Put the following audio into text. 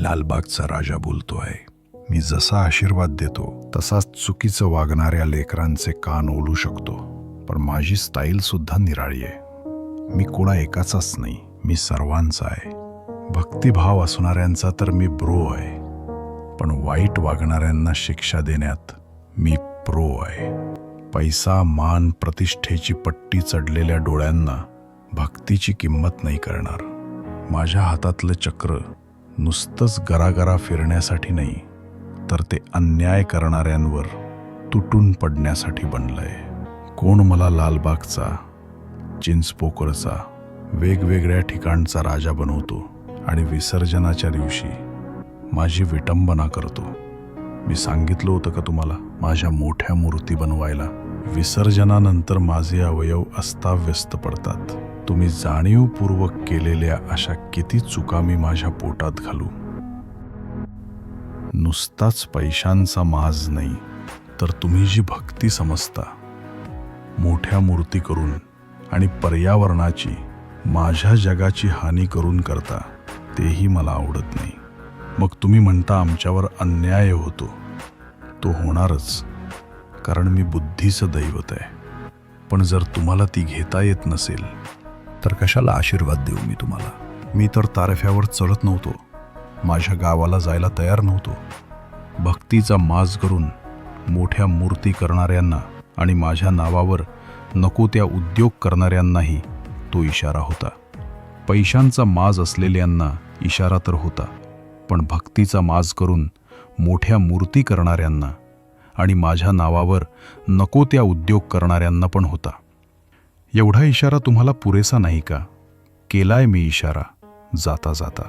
मी लालबागचा राजा बोलतोय मी जसा आशीर्वाद देतो तसाच चुकीचं वागणाऱ्या लेकरांचे कान ओलू शकतो पण माझी स्टाईल सुद्धा निराळी आहे. मी कोणा एकाचाच नाही मी सर्वांचा आहे. भक्तिभाव असणाऱ्यांचा तर मी ब्रो आहे. पण वाईट वागणाऱ्यांना शिक्षा देण्यात मी प्रो आहे. पैसा मान प्रतिष्ठेची पट्टी चढलेल्या डोळ्यांना भक्तीची किंमत नाही करणार. माझ्या हातातलं चक्र नुसतंच गरागरा फिरण्यासाठी नाही तर ते अन्याय करणाऱ्यांवर तुटून पडण्यासाठी बनलंय. कोण मला लालबागचा चिंचपोकरचा वेगवेगळ्या ठिकाणचा राजा बनवतो आणि विसर्जनाच्या दिवशी माझी विटंबना करतो? मी सांगितलं होतं का तुम्हाला माझ्या मोठ्या मूर्ती बनवायला? विसर्जनानंतर माझे अवयव अस्ताव्यस्त पडतात. तुम्ही जाणीवपूर्वक केलेल्या अशा किती चुका मी माझ्या पोटात घालू? नुसताच पैशांचा माज नाही तर तुम्ही जी भक्ती समजता मोठ्या मूर्ती करून आणि पर्यावरणाची माझ्या जगाची हानी करून करता तेही मला आवडत नाही. मग तुम्ही म्हणता आमच्यावर अन्याय होतो. तो होणारच कारण मी बुद्धीचं दैवत आहे. पण जर तुम्हाला ती घेता येत नसेल तर कशाला आशीर्वाद देऊ मी तुम्हाला? मी तर तारफ्यावर चढत नव्हतो. माझ्या गावाला जायला तयार नव्हतो. भक्तीचा माज करून मोठ्या मूर्ती करणाऱ्यांना आणि माझ्या नावावर नको त्या उद्योग करणाऱ्यांनाही तो इशारा होता. पैशांचा माज असलेल्यांना इशारा तर होता पण भक्तीचा माज करून मोठ्या मूर्ती करणाऱ्यांना आणि माझ्या नावावर नको त्या उद्योग करणाऱ्यांना पण होता. एवढा इशारा तुम्हाला पुरेसा नाही का? केलाय मी इशारा जाता जाता.